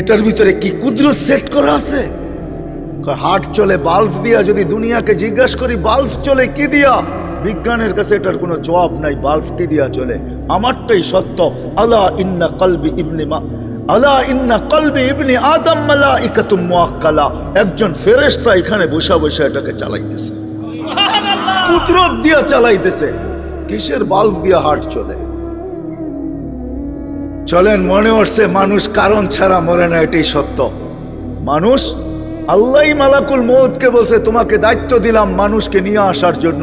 এটার ভিতরে কি কুদরত সেট করা আছে? হাট চলে বাল্ব দিয়া যদি দুনিয়াকে জিজ্ঞাসা করি বাল্ব চলে কি দিয়া? বিজ্ঞানের কাছে এটার কোনো জবাব নাই বাল্ব কি দিয়া চলে? আমারটাই সত্য আলা ইন্না কলবি ইবনে মা আলা ইন্না কলবি ইবনে আদম মালা ইকাতুম মুআক্কালা। একজন ফেরেশতা এখানে বসা বসা এটাকে চালাইতেছে। কুদরত দিয়া চালাইতেছে। কিসের বাল্ব দিয়া হাট চলে? চলেন, মনে হচ্ছে মানুষ কারণ ছাড়া মরে না, এটাই সত্য। মানুষ আল্লাহ মালাকুল মৌতকে বলছে, তোমাকে দায়িত্ব দিলাম মানুষকে নিয়ে আসার জন্য।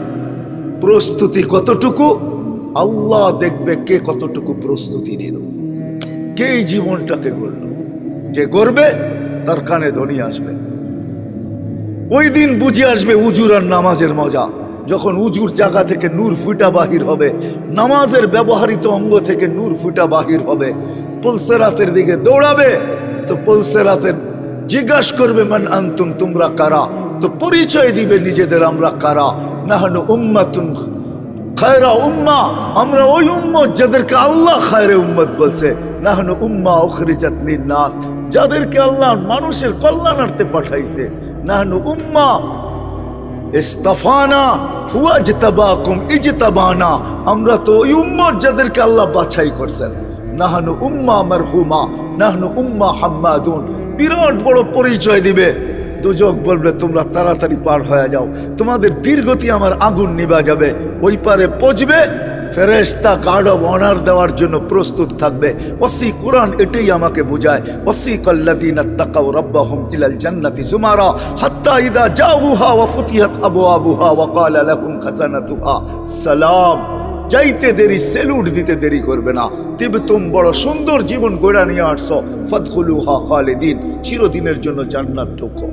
প্রস্তুতি কতটুকু? আল্লাহ দেখবে কে কতটুকু প্রস্তুতি নিল। কে জীবনটাকে গড়ল? যে গড়বে, তার কানে ধ্বনি আসবে। ওই দিন বুঝে আসবে উজুর আর নামাজের মজা। যখন উজুর জায়গা থেকে নূর ফুটা বাহির হবে, নামাজের ব্যবহারিত অঙ্গ থেকে নূর ফুটা বাহির হবে। পুলসেরাতের দিকে দৌড়াবে, তো পুলসেরাতের জিজ্ঞাসা করবে, মান আন্তুম, তোমরা কারা? তো পরিচয় দিবে, নিজেদের আমরা কারা? খায়রা উম্মা, আমরা বলছে। উম্মা যাদেরকে আল্লাহ মানুষের পাঠাইছে। উম্মা ইজতাবানা, আমরা তো ওই উম্মত যাদেরকে আল্লাহ বাছাই করছেন। নাহনু উম্মা মারহুমা, নাহনু উম্মা হাম্মাদুন, বিরাট বড় পরিচয় দিবে। দুজক বলবে, তোমরা তাড়াতাড়ি পার হয়ে যাও। তোমাদের দীর্ঘতি আমার আগুন নিবা যাবে। ওই পারে পচবে ফেরেস্তা গার্ড অব অনার দেওয়ার জন্য প্রস্তুত থাকবে। ওসি কোরআন এটাই আমাকে বোঝায়। ওসি কল্লাদিনা তাকাও রব্বাহুম ইলাল জান্নাতি জুমারা হাত্তা ইদা জাউহা ওয়া ফুতিহাত আবওয়াবুহা ওয়া ক্বালা লাহুম খাজানাতুহা সালাম। যাইতে দেরি, সেলুট দিতে দেরি করবে না। তিবতুম বড় সুন্দর জীবন গোড়া নিয়ে আসছো। ফদখুলুহা খালিদিন। চিরদিনের জন্য জান্নাত ঢুকো।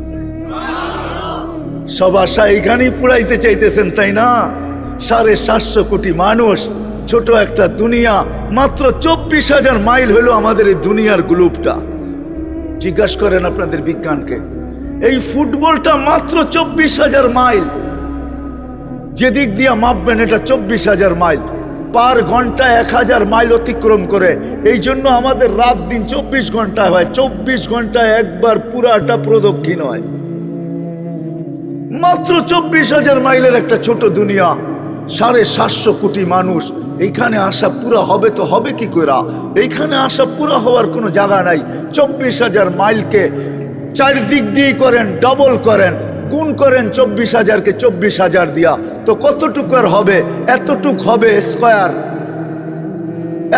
সব আশা এইখানেই পুরাইতে চাইতেছেন, তাই না? সাড়ে সাতশো কোটি মানুষ, ছোট একটা দুনিয়া, মাত্র চব্বিশ হাজার মাইল হলো আমাদের এই দুনিয়ার গ্লুপটা জিজ্ঞাসা করেন আপনাদের বিজ্ঞানকে, এই ফুটবলটা মাত্র চব্বিশ হাজার মাইল। যেদিক দিয়ে মাপবেন এটা চব্বিশ হাজার মাইল। পার ঘণ্টা এক হাজার মাইল অতিক্রম করে, এই জন্য আমাদের রাত দিন চব্বিশ ঘণ্টা হয়। চব্বিশ ঘন্টায় একবার পুরাটা প্রদক্ষিণ হয়। মাত্র চব্বিশ হাজার মাইলের একটা ছোট দুনিয়া, সাড়ে সাতশো কোটি মানুষ, এইখানে আসা পুরা হবে তো হবে কি করা এইখানে আসা পুরা হওয়ার কোনো জায়গা নাই। চব্বিশ হাজার মাইলকে চারিদিক দিয়ে করেন ডবল করেন, গুণ করেন চব্বিশ হাজারকে চব্বিশ হাজার দিয়া। তো কতটুকু আর হবে? এতটুক হবে স্কোয়ার।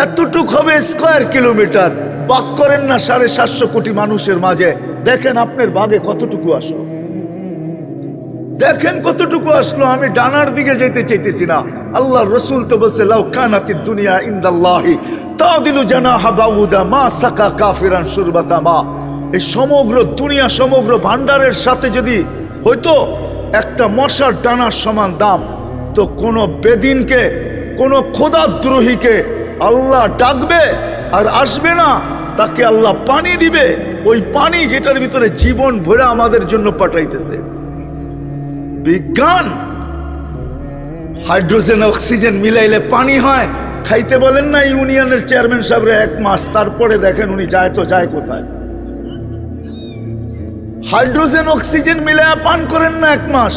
এতটুক হবে স্কোয়ার কিলোমিটার। বাক করেন না সাড়ে সাতশো কোটি মানুষের মাঝে। দেখেন আপনার বাগে কতটুকু আসলো। দেখেন কতটুকু আসলো, আমি ডানার দিকে যেতে চাইতেছি না। আল্লাহ রসুল তো বলছে, লাউ কানাতি দুনিয়া ইন্দাল্লাহি তাদিলু জানাহা বাউদা মা সাকা কাফিরান সুরবাতা মা। এই সমগ্র দুনিয়া, সমগ্র ভান্ডারের সাথে যদি হয়তো একটা মশার ডানার সমান দাম, তো কোনো বেদিনকে, কোনো খোদাদ্রোহীকে আল্লাহ ডাকবে আর আসবে না, তাকে আল্লাহ পানি দিবে। ওই পানি যেটার ভিতরে জীবন ভরে আমাদের জন্য পাঠাইতেছে। বিজ্ঞান। হাইড্রোজেন, অক্সিজেন মিলাইলে পানি হয়। খাইতে বলেন না, ইউনিয়নের চেয়ারম্যান সাহেবরা এক মাস তারপরে দেখেন উনি যায় তো যায় কোথায়। হাইড্রোজেন, অক্সিজেন মিলাইয়া পান করেন না এক মাস।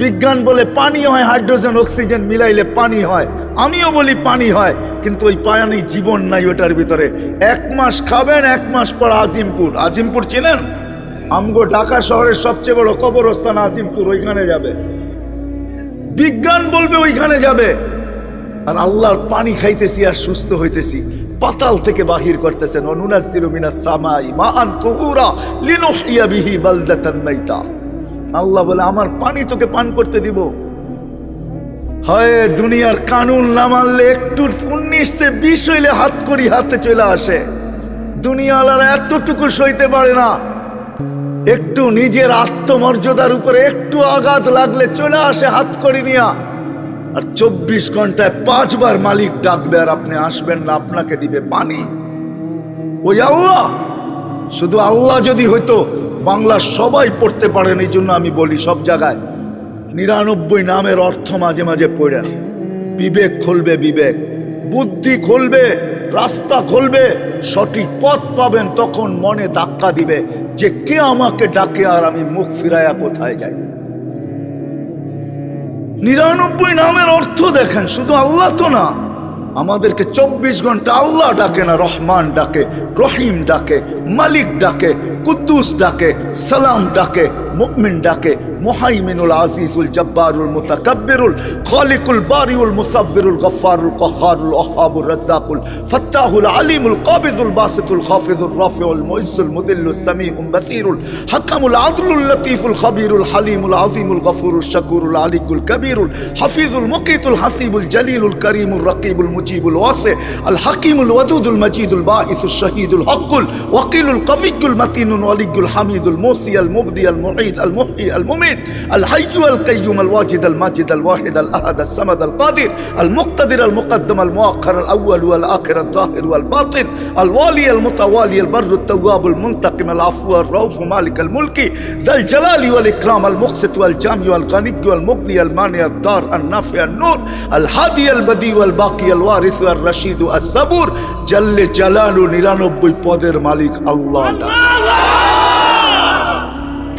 বিজ্ঞান বলে পানি হয়, হাইড্রোজেন, অক্সিজেন মিলাইলে পানি হয়। আমিও বলি পানি হয়, কিন্তু ওই পানি জীবন নাই ওটার ভিতরে। এক মাস খাবেন, এক মাস পর আজিমপুর। আজিমপুর চেনেন? আমগো ঢাকা শহরের সবচেয়ে বড় কবরস্থান আজিমপুর, ওইখানে যাবে। বিজ্ঞান বলবে ওইখানে যাবে। আর আল্লাহর পানি খাইতেছি আর সুস্থ হইতেছি। পাতাল থেকে বাহির করতেছেন। সামাই মাইতা। আল্লাহ বলে, আমার পানি তোকে পান করতে দিব। হয়, দুনিয়ার কানুন না মানলে একটু উনিশতে বিষ হইলে হাত করি হাতে চলে আসে। দুনিয়ালারা এতটুকু সইতে পারে না। একটু নিজের আত্মমর্যাদার উপরে একটু আঘাত লাগলে চলে আসে, হাত করে নিয়া। আর চব্বিশ ঘন্টায় পাঁচবার মালিক ডাকবে আর আপনি আসবেন না, আপনাকে দিবে পানি। ওই আল্লাহ! শুধু আল্লাহ যদি হইতো, বাংলা সবাই পড়তে পারেন, এই জন্য আমি বলি সব জায়গায়। নিরানব্বই নামের অর্থ মাঝে মাঝে পড়েন বিবেক খুলবে, বিবেক। বুদ্ধি খুলবে, রাস্তা খুলবে, সঠিক পথ পাবেন, তখন মনে ধাক্কা দিবে। যে কে আমাকে ডাকে আর আমি মুখ ফিরাইয়া কোথায় যাই? নিরানব্বই নামের অর্থ দেখেন, শুধু আল্লাহ তো না, আমাদেরকে চব্বিশ ঘণ্টা আল্লাহ ডাকে না, রহমান ডাকে, রহিম ডাকে, মালিক ডাকে, কুদ্দুস ডাকে, সালাম ডাকে মুমিন ডাকে মুহাইমিনুল আজিজুল জব্বারুল মুতাকাব্বিরুল খালিকুল বারিউল মুসাব্বিরুল গফফারুল কহারুল ওহাবুর রাজ্জাকুল ফাত্তাহুল আলিমুল কাবিদুল বাসিতুল খাফিদুল রাফিউল মুইসুল মুদিল্লুল সামিউল বাসিরুল হাকামুল আদলুল লতিফুল খবিরুল হালিমুল আজিমুল গফুরুল শাকুরুল আলিকুল কবিরুল হাফিজুল মুকিতুল হাসিবুল জলিলুল করিমুল রকিবুল মুজিবুল ওয়াসে আল হাকিমুল ওয়াদুদুল মজিদুল বাঈসুল শহীদুল হকুল ওয়াকিলুল কফিকুল মতিনুল ওয়ালিকুল হামিদুল মোসি আল মুবদি আল মুঈদ আল মুহyi আল মুমিত الحي القيوم الواجد الماجد الواحد الأحد الصمد القادر المقتدر المقدم المؤخر الأول والآخر الظاهر والباطن الوالي المتوالي البر التواب المنتقم العفو الرؤوف مالك الملك ذا الجلال والإكرام المقسط والجامع والغني والمغني المانع الدار النافع النور الهادي البديع والباقي الوارث الرشيد الصبور جل جلاله নিরানব্বই পদের মালিক আল্লাহ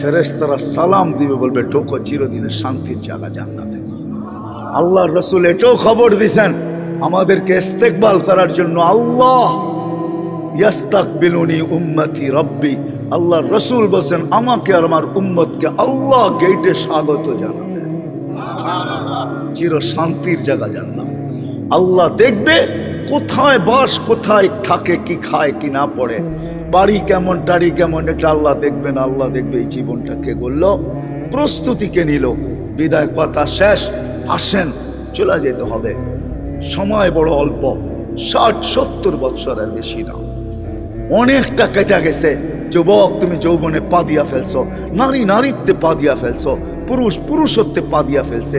ফেরেশতারা সালাম দিবে, বলবে, ঢোকো চিরদিনের শান্তির জায়গা জান্নাতে। আল্লাহ রসুল এটাও খবর দিছেন, আমাদেরকে ইস্তেকবাল করার জন্য আল্লাহ ইয়াস্তাক বিলুনি উম্মতি রব্বি। আল্লাহ রসুল বলছেন, আমাকে আর আমার উম্মতকে আল্লাহ গেটে স্বাগত জানাবে। চির শান্তির জায়গা জানলাম আল্লাহ দেখবে কোথায় বাস, কোথায় থাকে, কি খায়, কি না পড়ে। বাড়ি কেমন, টাড়ি কেমন, এটা আল্লাহ দেখবেন, আল্লাহ দেখবে এই জীবনটাকে বলল প্রস্তুতিকে নিল। বিদায় কথা শেষ, আসেন, চলে যেতে হবে। সময় বড় অল্প, ষাট, সত্তর বৎসরের বেশি না। অনেকটা কেটে গেছে। যুবক, তুমি যৌবনে পা দিয়া ফেলছো। নারী নারীত্বে পা দিয়া ফেলছো। পুরুষ পুরুষত্বে পা দিয়া ফেলছে।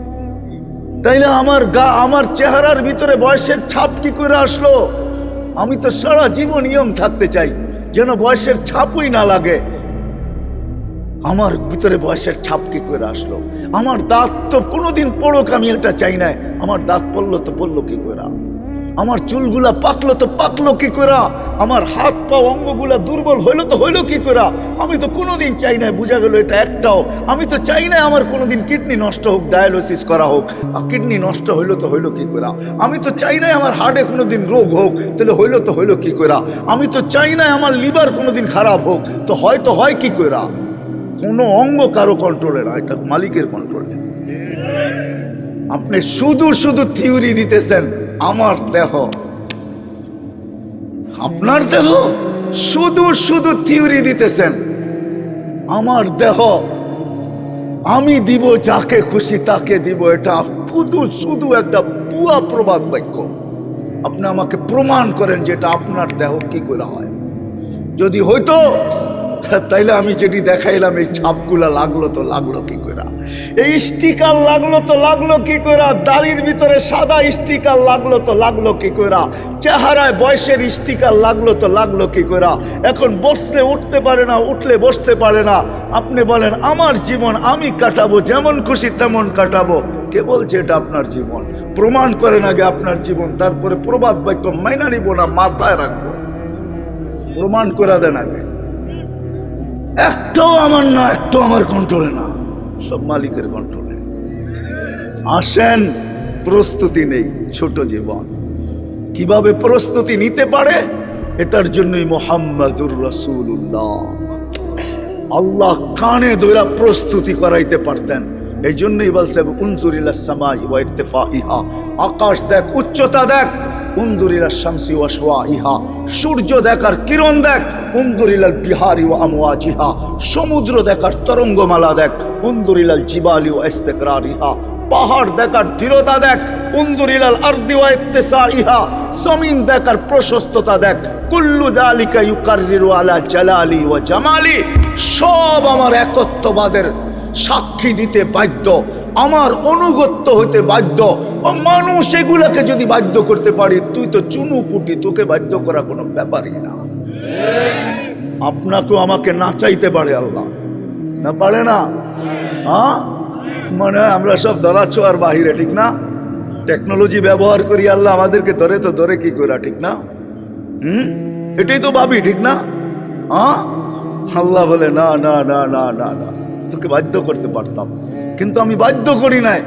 তাইলে আমার গা, আমার চেহারার ভিতরে বয়সের ছাপ কি করে আসলো? আমি তো সারা জীবন ইয়ং থাকতে চাই, যেন বয়সের ছাপই না লাগে। আমার ভিতরে বয়সের ছাপ কি করে আসলো? আমার দাঁত তো কোনোদিন পড়ুক, আমি এটা চাই না আমার দাঁত পড়ল তো পড়ল কি করে? আমার চুলগুলা পাকলো তো পাকলো কি করে আমার হাত পা অঙ্গগুলা দুর্বল হইল তো হইল কি করে আমি তো কোনোদিন চাই না বোঝা গেল এটা একটাও। আমি তো চাই না আমার কোনোদিন কিডনি নষ্ট হোক, ডায়ালিসিস করা হোক। কিডনি নষ্ট হইল তো হইল কি করে আমি তো চাই না আমার হার্টে কোনোদিন রোগ হোক, তাহলে হইল তো হইল কি করে আমি তো চাই না আমার লিভার কোনোদিন খারাপ হোক, তো হয়তো হয় কি করে কোনো অঙ্গ কারও কন্ট্রোলে না, এটা মালিকের কন্ট্রোলে আপনি শুধু শুধু থিওরি দিতেছেন। আমার দেহ। আপনার দেহ? শুধু শুধু থিওরি দিতেছেন। আমার দেহ। আমি দিব যাকে খুশি, তাকে দিব। এটা শুধু শুধু একটা পুয়া প্রবাদ বাক্য। আপনি আমাকে প্রমাণ করেন যেটা আপনার দেহ কি করে হয়। যদি হইতো তাইলে আমি যেটি দেখাইলাম, এই ছাপগুলা লাগল তো লাগল কি করে এই স্টিকার লাগল তো লাগল কি করে দাড়ির ভিতরে সাদা স্টিকার লাগল তো লাগল কি করে চেহারায় বয়সের স্টিকার লাগল তো লাগল কি করে এখন বসলে উঠতে পারে না, উঠলে বসতে পারে না। আপনি বলেন, আমার জীবন আমি কাটাবো, যেমন খুশি তেমন কাটাবো। কে বলছে এটা আপনার জীবন? প্রমাণ করেন আগে আপনার জীবন, তারপরে প্রবাদ বাক্য মাইনা নিব না, মাথায় রাখব। প্রমাণ করে দেন আগে। একটাও আমার না, একটাও আমার কন্ট্রোলে না। সব মালিকের কন্ট্রোলে আসেন, প্রস্তুতি নেই, ছোট জীবন। কীভাবে প্রস্তুতি নিতে পারে? এটার জন্যই মোহাম্মদুর রসুল্লাহ আল্লাহ কানে ধরা প্রস্তুতি করাইতে পারতেন। এই জন্যই বলছে উনজুরিল্লা সামাই ওয়া ইহা আকাশ দেখ, উচ্চতা দেখ উন্দুরিলা শামসি ওয়া শোয়া ইহা সূর্য দেখার কিরণ দেখ, উন্দুরিলাল বিহারি ও আমওয়াজিহা। সমুদ্র দেখার তরঙ্গমালা দেখ, উন্দুরিলাল জিবালি ও ইস্তেকরার ইহা পাহাড় দেখার দৃঢ়তা দেখ, উন্দুরিলাল আরদি ওয়া ইত্তেসা ইহা জমিন দেখার প্রশস্ততা দেখ, কুল্লু দালিকা ইউকাররিরু আলা জালালি ওয়া জামালি। সব আমার একত্ববাদের সাক্ষী দিতে বাধ্য, আমার অনুগত্য হতে বাধ্য ও মানুষ এগুলাকে যদি বাধ্য করতে পারি, তুই তো চুনু পুটি, তোকে বাধ্য করা কোনো ব্যাপারই না। আপনাকেও আমাকে নাচাইতে পারে আল্লাহ। না পারে না? হ্যাঁ? মানে আমরা সব ধরাচ্ছ আর বাহিরে, ঠিক না? টেকনোলজি ব্যবহার করি আল্লাহ, আমাদেরকে ধরে তো ধরে কি করা ঠিক না? হুম? এটাই তো ভাবি, ঠিক না? হ্যাঁ? আল্লাহ বলে, না না না না না না, তোকে বাধ্য করতে পারতাম। কিন্তু আমি বাধ্য করি নাই।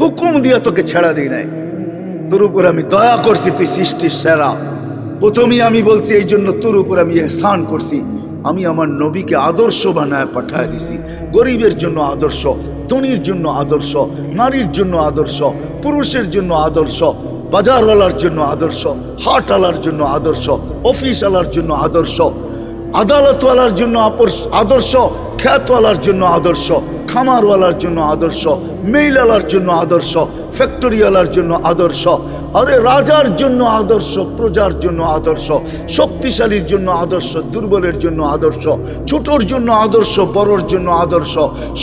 হুকুম দিয়ে তোকে ছেড়া দিই নাই। তোর উপর আমি দয়া করছি, তুই সৃষ্টির সেরা। প্রথমেই আমি বলছি, এই জন্য তোর উপর আমি এহসান করছি। আমি আমার নবীকে আদর্শ বানায় পাঠায় দিছি। গরিবের জন্য আদর্শ, ধনির জন্য আদর্শ, নারীর জন্য আদর্শ, পুরুষের জন্য আদর্শ, বাজারওয়ালার জন্য আদর্শ, হাটওয়ালার জন্য আদর্শ, অফিসওয়ালার জন্য আদর্শ, আদালতওয়ালার জন্য আদর্শ, খ্যাতওয়ালার জন্য আদর্শ। খামারওয়ালার জন্য আদর্শ মেইলওয়ালার জন্য আদর্শ, ফ্যাক্টরিওয়ালার জন্য আদর্শ, আরে রাজার জন্য আদর্শ, প্রজার জন্য আদর্শ, শক্তিশালীর জন্য আদর্শ, দুর্বলের জন্য আদর্শ, ছোটর জন্য আদর্শ, বড়র জন্য আদর্শ,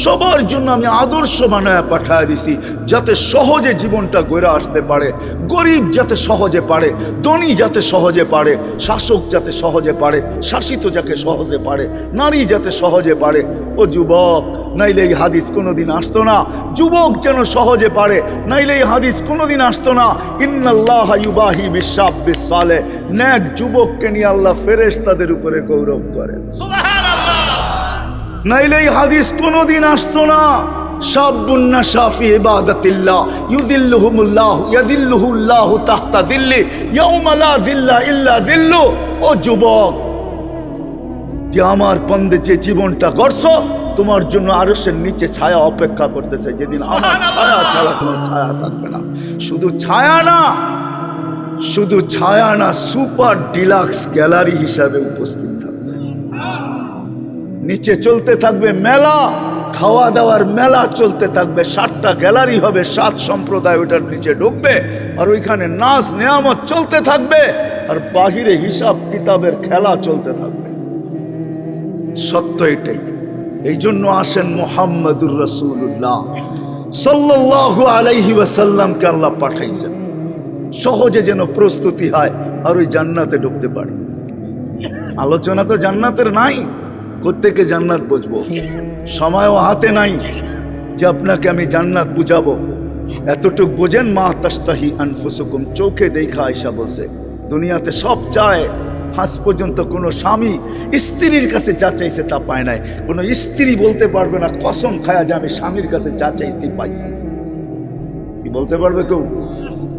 সবার জন্য আমি আদর্শ বানায় পাঠায় দিছি, যাতে সহজে জীবনটা গড়ে আসতে পারে, গরিব যাতে সহজে পারে, ধনী যাতে সহজে পারে, শাসক যাতে সহজে পারে, শাসিত যাকে সহজে পারে, নারী যাতে সহজে পারে, ও যুবক নাইলে এই হাদিস কোনোদিন আসতো না। যুবক যেন সহজে পারে নাইলে এই হাদিস কোনোদিন আসতো না। ইন্নাল্লাহ ইউবাহি বিশ্বাব বিসালে ন্যাক যুবককে নিয়ে আল্লাহ ফেরেশতাদের উপরে গৌরব করেন। নাইলে এই হাদিস কোনোদিন আসতো না। শাবুন্না শাফি ইবাদাতিল্লাহ। ইউদিল্লুহুমুল্লাহ ইয়াদিল্লুহুল্লাহু তাহতা দিল্লি ইল্লা দিল্লু। ও যুবক যে আমার পন্দে যে জীবনটা গড়ছ তোমার জন্য আরসের নিচে ছায়া অপেক্ষা করতেছে। যেদিন আমার ছায়া ছাড়া কোনো ছায়া থাকবে না। শুধু ছায়া না শুধু ছায়া না সুপার ডিলাক্স গ্যালারি হিসাবে উপস্থিত থাকবে। নিচে চলতে থাকবে মেলা খাওয়া দাওয়ার মেলা চলতে থাকবে সাতটা গ্যালারি হবে সাত সম্প্রদায় ওটার নিচে ঢুকবে আর ওইখানে নাচ নেয়ামত চলতে থাকবে আর বাহিরে হিসাব কিতাবের খেলা চলতে থাকবে। সত্য এটাই এই জন্য আসেন মোহাম্মদুর রসুল্লাহ সাল্লাল্লাহু আলাইহি ওয়াসাল্লামকে আল্লাহ পাঠাইছেন। সহজে যেন প্রস্তুতি হয় আর ওই জান্নাতে ঢুকতে পারি। আলোচনা তো জান্নাতের নাই, কোত্থেকে জান্নাত বুঝব? সময়ও হাতে নাই যে আপনাকে আমি জান্নাত বুঝাবো। এতটুক বোঝেন, মা তাস্তাহি আনফুসুকুম, চোখে দেখা আয়সা বলছে, দুনিয়াতে সব চায় আজ পর্যন্ত কোনো স্বামী স্ত্রীর কাছে যা চাইছে তা পায় নাই। কোনো স্ত্রী বলতে পারবে না, কসম খায়া যে আমি স্বামীর কাছে যা চাইছি পাইছি। কি বলতে পারবে কেউ?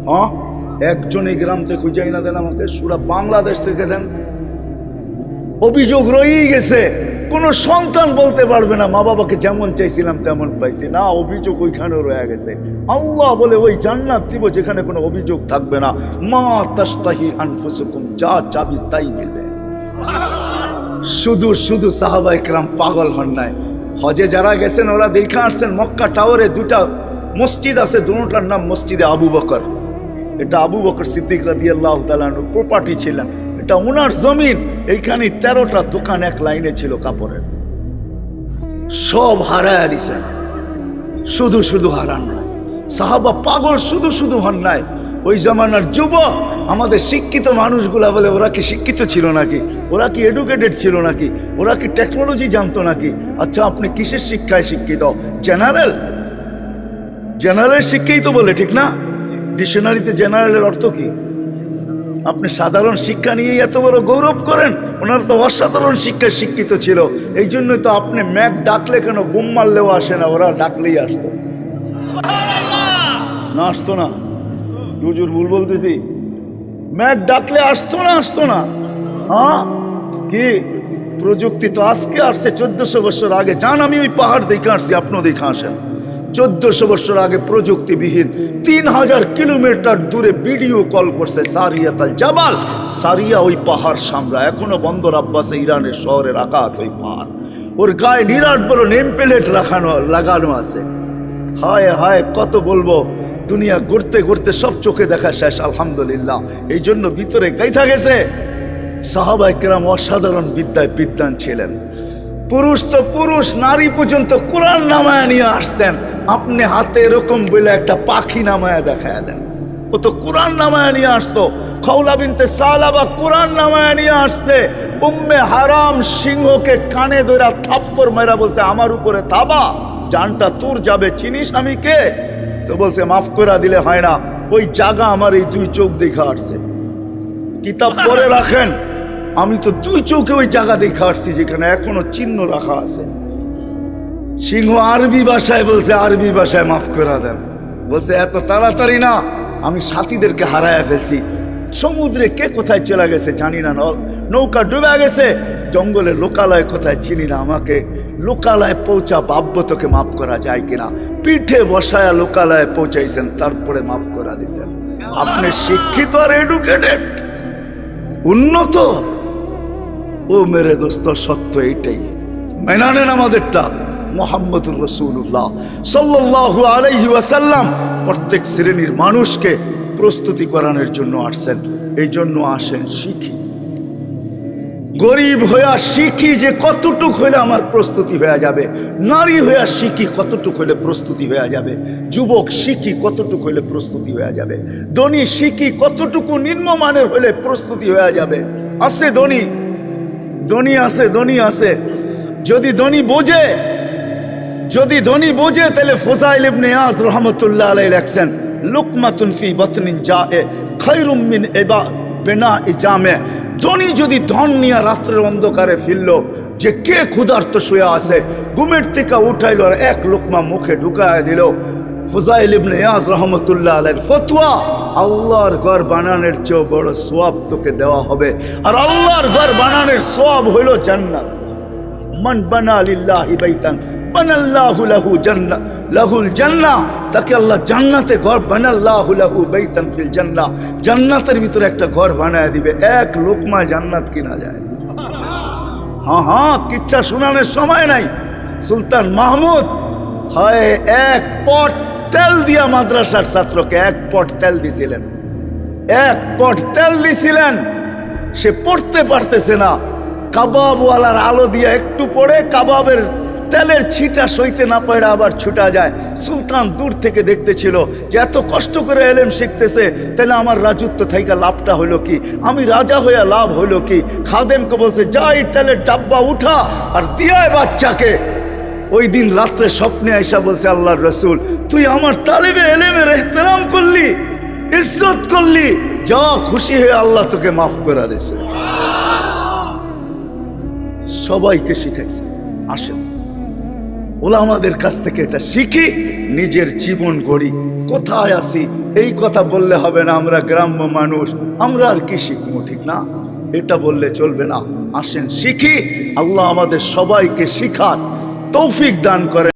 হ্যাঁ? একজনই গ্রাম থেকে খুঁজাই না দেন আমাকে, সুরা বাংলাদেশ থেকে দেন। অভিযোগ রয়েই গেছে। কোনো সন্তান বলতে পারবে না, মা বাবাকে যেমন চাইছিলাম তেমন পাইছি। না, অভিযোগ ওইখানেও রয়ে গেছে। আল্লাহ বলে ওই জান্নাত দিব যেখানে কোনো অভিযোগ থাকবে না। মা তাস্তাহি আনফুসুকুম, যা চাবি তাই মিলবে। শুধু শুধু সাহাবা ইকরাম পাগল হন নাই। হজে যারা গেছেন, ওরা দেখে আসছেন, মক্কা টাওয়ারে দুটা মসজিদ আছে, দুটার নাম মসজিদে আবু বকর। এটা আবু বকর সিদ্দিক রাদি আল্লাহ তালানুর প্রপার্টি ছিলেন। এটা ওনার জমিন, এইখানে তেরোটা দোকান এক লাইনে ছিল কাপড়ের। সব হারায় দিছেন শুধু শুধু হারান নাই। সাহাবা পাগল শুধু শুধু হন নাই। ওই জমানার যুবক, আমাদের শিক্ষিত মানুষগুলা বলে, ওরা কি শিক্ষিত ছিল নাকি? ওরা কি এডুকেটেড ছিল নাকি? ওরা কি টেকনোলজি জানতো নাকি? আচ্ছা আপনি কিসের শিক্ষায় শিক্ষিত? জেনারেল জেনারেল শিক্ষাই তো বলে, ঠিক না? ডিকশনারিতে জেনারেলের অর্থ কি? আপনি সাধারণ শিক্ষা নিয়ে এত বড় গৌরব করেন ওনার তো অসাধারণ শিক্ষায় শিক্ষিত ছিল। এই জন্যই তো আপনি ম্যাক ডাকলে কেন বুম মারলেও আসে না ওরা ডাকলেই আসতো। না আসতো না। হুজুর ভুল বলতেছি। ম্যাক ডাকলে আসতো না আসতো না। হ্যাঁ? কি? প্রযুক্তি তো আজকে আসছে চোদ্দশো বছর আগে। যান আমি ওই পাহাড় দেখে আসছি আপনিও দেখে আসেন। চোদ্দশো বছর আগে প্রযুক্তিবিহীন তিন হাজার কিলোমিটার দূরে ভিডিও কল করছে সারিয়া তাল জাবাল। সারিয়া ওই পাহাড় সামরা এখনও বন্দর আব্বাসে ইরানের শহরে রাখা আছে ওই পাহাড়। ওর গায়ে নিরাট বড় নেম প্লেট রাখানো, লাগানো আছে। হায় হায়, কত বলব, দুনিয়া ঘুরতে ঘুরতে সব চোখে দেখা শেষ, আলহামদুলিল্লাহ। এই জন্য ভিতরে গাইথা গেছে। সাহাবাই কেরাম অসাধারণ বিদ্যায় বিদ্যান ছিলেন। পুরুষ তো পুরুষ, নারী পর্যন্ত কোরআন নামায় নিয়ে আসতেন। আপনি হাতে এরকম বলে একটা পাখি নামায় দেখায় দেন। ও তো কোরআন নামায় নিয়ে আসতো। খৌলা বিনতে সালাবা কোরআন নামায় নিয়ে আসছে। উম্মে হারাম সিংহকে কানে ধরা থাপ্পর মেরা বলছে, আমার উপরে থাবা, জানটা তোর যাবে, চিনিস আমি কে? তো বলছে, মাফ করে দিলে হয় না, ওই জায়গা আমার এই দুই চোখ দেখে আসছে। কিতাব পরে রাখেন। আমি তো দুই চোখে ওই জায়গা দেখে আসছি যেখানে এখনও চিহ্ন রাখা আছে। সিংহ আরবি ভাষায় বলছে, আরবি ভাষায় মাফ করে দেন। বলছে, এত তাড়াতাড়ি না, আমি সাথীদেরকে হারায় ফেলছি। সমুদ্রে কে কোথায় চলে গেছে জানি না নৌকা ডুবে গেছে। জঙ্গলে লোকালয় কোথায় চিনি না আমাকে। লোকালয় পৌঁছা বাব্য তোকে মাফ করা যায় কিনা। পিঠে বসায়া লোকালয়ে পৌঁছাইছেন, তারপরে মাফ করা দিছেন। আপনি শিক্ষিত আর এডুকেটেড। উন্নত। ও মেরে দোস্ত, সত্য এইটাই। মেনা নেন আমাদেরটা মোহাম্মদুর রসুল্লাহ সাল্লাল্লাহু আলাইহি ওয়াসাল্লাম প্রত্যেক শ্রেণির মানুষকে প্রস্তুতি করানোর জন্য আসছেন। এই জন্য আসেন শিখি। গরিব হইয়া শিখি যে কতটুক হইলে আমার প্রস্তুতি হয়ে যাবে। নারী হইয়া শিখি কতটুক হইলে প্রস্তুতি হয়ে যাবে। যুবক শিখি কতটুক হইলে প্রস্তুতি হয়ে যাবে। ধনী শিখি কতটুকু নিম্নমানের হইলে প্রস্তুতি হয়ে যাবে। আছে ধনী ধনী আছে ধনী আছে যদি ধনী বোঝে, যদি ধনী বোঝে, তাহলে ফোজাইল ইবনে আজ রহমতুল্লাহ আলাই লেখছেন, লুকমাতুন ফি বতনিন জাএ খায়রুম মিন ইবা বিনা ইজামে ধনী যদি ধন নিয়ে রাত্রের অন্ধকারে ফিরল, যে কে ক্ষুধার্ত শুয়ে আছে, ঘুমের থেকে উঠাইল আর এক লোকমা মুখে ঢুকায় দিল ফুজাইল ইবনে ইয়াজ রহমতুল্লাহ আলাইহির ফতোয়া, আল্লাহর ঘর বানানোর চেয়েও বড় সোয়াব তোকে দেওয়া হবে। আর আল্লাহর ঘর বানানোর সোয়াব হইল জান্নাত। মান বানা লিল্লাহি বাইতান, বানাল্লাহু লাহু জান্নাহ লাহুল জান্নাহ তাকে আল্লাহ জান্নাতে ঘর বানাল্লাহু লাহু বাইতান ফিল জান্নাহ জান্নাতের ভিতরে একটা ঘর বানায় দিবে, এক লোকমা জান্নাত কিনা যায়। হ্যাঁ হ্যাঁ কিচ্ছা শোনানোর সময় নাই। সুলতান মাহমুদ, হয়, এক পট তেল দিয়া মাদ্রাসার ছাত্রকে এক পট তেল দিছিলেন। এক পট তেল দিছিলেন। সে পড়তে পারতেছে না। কাবাবওয়ালার আলো দিয়ে একটু পড়ে কাবাবের তেলের ছিটা সইতে না পারে আবার ছুটা যায়। সুলতান দূর থেকে দেখতেছিল যে এত কষ্ট করে এলেম শিখতেছে। তাহলে আমার রাজত্ব থেকে লাভটা হইল কি? আমি রাজা হইয়া লাভ হইল কি? খাদেমকে বলছে যাই তেলের ডাব্বা উঠা আর দিয়ায় বাচ্চাকে। ওই দিন রাত্রে স্বপ্নে আইসা বলছে আল্লাহর রসুল, তুই আমার তালেবে এলেমের এহতেরাম করলি, ইজ্জত করলি, যা খুশি হয়ে আল্লাহ তোকে মাফ করে দিয়েছে। সবাইকে শিখাইছে, আসেন। ওলা আমাদের কাছ থেকে এটা শিখি, নিজের জীবন গড়ি। কোথায় আসি এই কথা বললে হবে না, আমরা গ্রাম্য মানুষ, আমরা আর কি শিখব, ঠিক না? এটা বললে চলবে না। আসেন, শিখি, আল্লাহ আমাদের সবাইকে শিখান তৌফিক দান করে